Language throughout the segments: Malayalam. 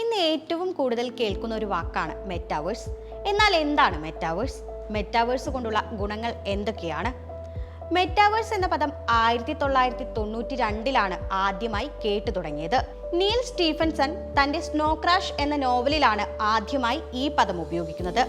ഇന്ന് ഏറ്റവും കൂടുതൽ കേൾക്കുന്ന ഒരു വാക്കാണ് മെറ്റാവേഴ്സ് എന്നാൽ എന്താണ് മെറ്റാവേഴ്സ് മെറ്റാവേഴ്സ് കൊണ്ടുള്ള ഗുണങ്ങൾ എന്തൊക്കെയാണ്? മെറ്റാവേഴ്സ് എന്ന പദം ആയിരത്തി തൊള്ളായിരത്തി തൊണ്ണൂറ്റി രണ്ടിലാണ് ആദ്യമായി കേട്ടു തുടങ്ങിയത്. നീൽ സ്റ്റീഫൻസൺ തന്റെ സ്നോ ക്രാഷ് എന്ന നോവലിലാണ് ആദ്യമായി ഈ പദം ഉപയോഗിക്കുന്നത്.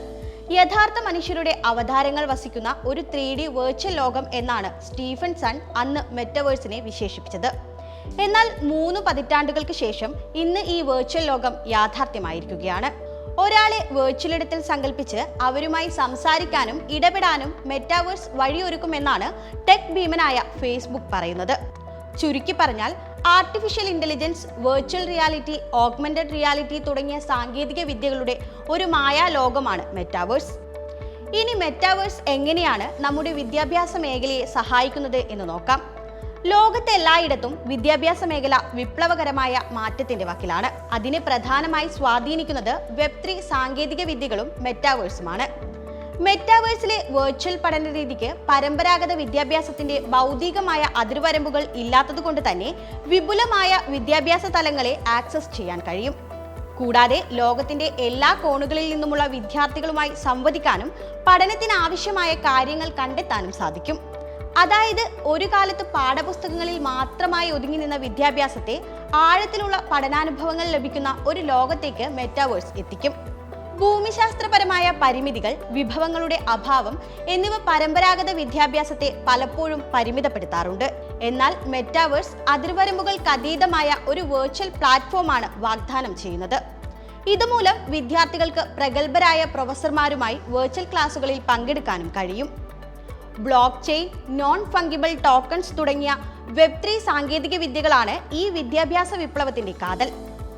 യഥാർത്ഥ മനുഷ്യരുടെ അവതാരങ്ങൾ വസിക്കുന്ന ഒരു ത്രീ ഡി വെർച്വൽ ലോകം എന്നാണ് സ്റ്റീഫൻസൺ അന്ന് മെറ്റവേഴ്സിനെ വിശേഷിപ്പിച്ചത്. എന്നാൽ മൂന്ന് പതിറ്റാണ്ടുകൾക്ക് ശേഷം ഇന്ന് ഈ വെർച്വൽ ലോകം യാഥാർത്ഥ്യമായിരിക്കുകയാണ്. ഒരാളെ വെർച്വൽ ഇടത്തിൽ സങ്കല്പിച്ച് അവരുമായി സംസാരിക്കാനും ഇടപെടാനും മെറ്റാവേഴ്സ് വഴിയൊരുക്കുമെന്നാണ് ടെക് ഭീമനായ ഫേസ്ബുക്ക് പറയുന്നത്. ചുരുക്കി പറഞ്ഞാൽ artificial intelligence virtual reality augmented reality തുടങ്ങിയ സാങ്കേതിക വിദ്യകളുടെ ഒരു മായാലോകമാണ് മെറ്റാവേഴ്സ് ഇനി മെറ്റാവേഴ്സ് എങ്ങനെയാണ് നമ്മുടെ വിദ്യാഭ്യാസ മേഖലയെ സഹായിക്കുന്നത് എന്ന് നോക്കാം. ലോകത്തെ എല്ലായിടത്തും വിദ്യാഭ്യാസ മേഖല വിപ്ലവകരമായ മാറ്റത്തിന്റെ വക്കിലാണ്. അതിനെ പ്രധാനമായി സ്വാധീനിക്കുന്നത് വെബ് ത്രീ സാങ്കേതിക വിദ്യകളും മെറ്റാവേഴ്സുമാണ് മെറ്റാവേഴ്സിലെ വെർച്വൽ പഠന രീതിക്ക് പരമ്പരാഗത വിദ്യാഭ്യാസത്തിന്റെ ഭൗതികമായ അതിർവരമ്പുകൾ ഇല്ലാത്തതുകൊണ്ട് തന്നെ വിപുലമായ വിദ്യാഭ്യാസ തലങ്ങളെ ആക്സസ് ചെയ്യാൻ കഴിയും. കൂടാതെ ലോകത്തിന്റെ എല്ലാ കോണുകളിൽ നിന്നുമുള്ള വിദ്യാർത്ഥികളുമായി സംവദിക്കാനും പഠനത്തിന് ആവശ്യമായ കാര്യങ്ങൾ കണ്ടെത്താനും സാധിക്കും. അതായത് ഒരു കാലത്ത് പാഠപുസ്തകങ്ങളിൽ മാത്രമായി ഒതുങ്ങി നിന്ന വിദ്യാഭ്യാസത്തെ ആഴത്തിലുള്ള പഠനാനുഭവങ്ങൾ ലഭിക്കുന്ന ഒരു ലോകത്തേക്ക് മെറ്റാവേഴ്സ് എത്തിക്കും. ഭൂമിശാസ്ത്രപരമായ പരിമിതികൾ വിഭവങ്ങളുടെ അഭാവം എന്നിവ പരമ്പരാഗത വിദ്യാഭ്യാസത്തെ പലപ്പോഴും പരിമിതപ്പെടുത്താറുണ്ട്. എന്നാൽ മെറ്റാവേഴ്സ് അതിർവരമ്പുകൾക്കതീതമായ ഒരു വെർച്വൽ പ്ലാറ്റ്ഫോമാണ് വാഗ്ദാനം ചെയ്യുന്നത്. ഇതുമൂലം വിദ്യാർത്ഥികൾക്ക് പ്രഗത്ഭരായ പ്രൊഫസർമാരുമായി വെർച്വൽ ക്ലാസുകളിൽ പങ്കെടുക്കാനും കഴിയും. Blockchain non fungible tokens തുടങ്ങിയ വെബ് ത്രീ സാങ്കേതിക വിദ്യകളാണ് ഈ വിദ്യാഭ്യാസ വിപ്ലവത്തിന്റെ കാതൽ.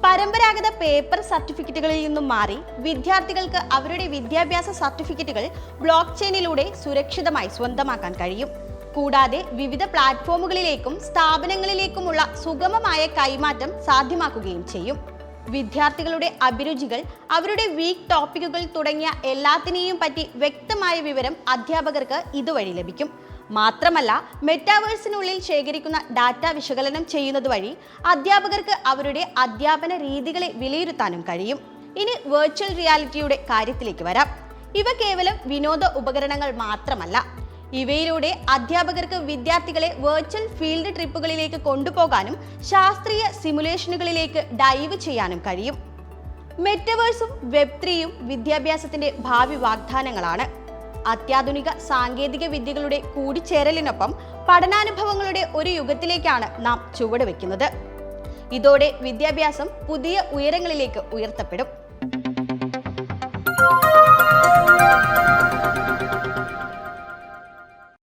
പരമ്പരാഗത പേപ്പർ സർട്ടിഫിക്കറ്റുകളിൽ നിന്നും മാറി വിദ്യാർത്ഥികൾക്ക് അവരുടെ വിദ്യാഭ്യാസ സർട്ടിഫിക്കറ്റുകൾ ബ്ലോക്ക് ചെയിനിലൂടെ സുരക്ഷിതമായി സ്വന്തമാക്കാൻ കഴിയും. കൂടാതെ വിവിധ പ്ലാറ്റ്ഫോമുകളിലേക്കും സ്ഥാപനങ്ങളിലേക്കുമുള്ള സുഗമമായ കൈമാറ്റം സാധ്യമാക്കുകയും ചെയ്യും. വിദ്യാർത്ഥികളുടെ അഭിരുചികൾ അവരുടെ വീക്ക് ടോപ്പിക്കുകൾ തുടങ്ങിയ എല്ലാത്തിനെയും പറ്റി വ്യക്തമായ വിവരം അധ്യാപകർക്ക് ഇതുവഴി ലഭിക്കും. മാത്രമല്ല മെറ്റാവേഴ്സിനുള്ളിൽ ശേഖരിക്കുന്ന ഡാറ്റ വിശകലനം ചെയ്യുന്നത് വഴി അധ്യാപകർക്ക് അവരുടെ അധ്യാപന രീതികളെ വിലയിരുത്താനും കഴിയും. ഇനി വെർച്വൽ റിയാലിറ്റിയുടെ കാര്യത്തിലേക്ക് വരാം. ഇവ കേവലം വിനോദ ഉപകരണങ്ങൾ മാത്രമല്ല ഇവയിലൂടെ അധ്യാപകർക്ക് വിദ്യാർത്ഥികളെ വെർച്വൽ ഫീൽഡ് ട്രിപ്പുകളിലേക്ക് കൊണ്ടുപോകാനും ശാസ്ത്രീയ സിമുലേഷനുകളിലേക്ക് ഡൈവ് ചെയ്യാനും കഴിയും. മെറ്റവേഴ്സും വെബ് ത്രീയും വിദ്യാഭ്യാസത്തിന്റെ ഭാവി വാഗ്ദാനങ്ങളാണ്. അത്യാധുനിക സാങ്കേതിക വിദ്യകളുടെ കൂടിച്ചേരലിനൊപ്പം പഠനാനുഭവങ്ങളുടെ ഒരു യുഗത്തിലേക്കാണ് നാം ചുവടുവെക്കുന്നത്. ഇതോടെ വിദ്യാഭ്യാസം പുതിയ ഉയരങ്ങളിലേക്ക് ഉയർത്തപ്പെടും.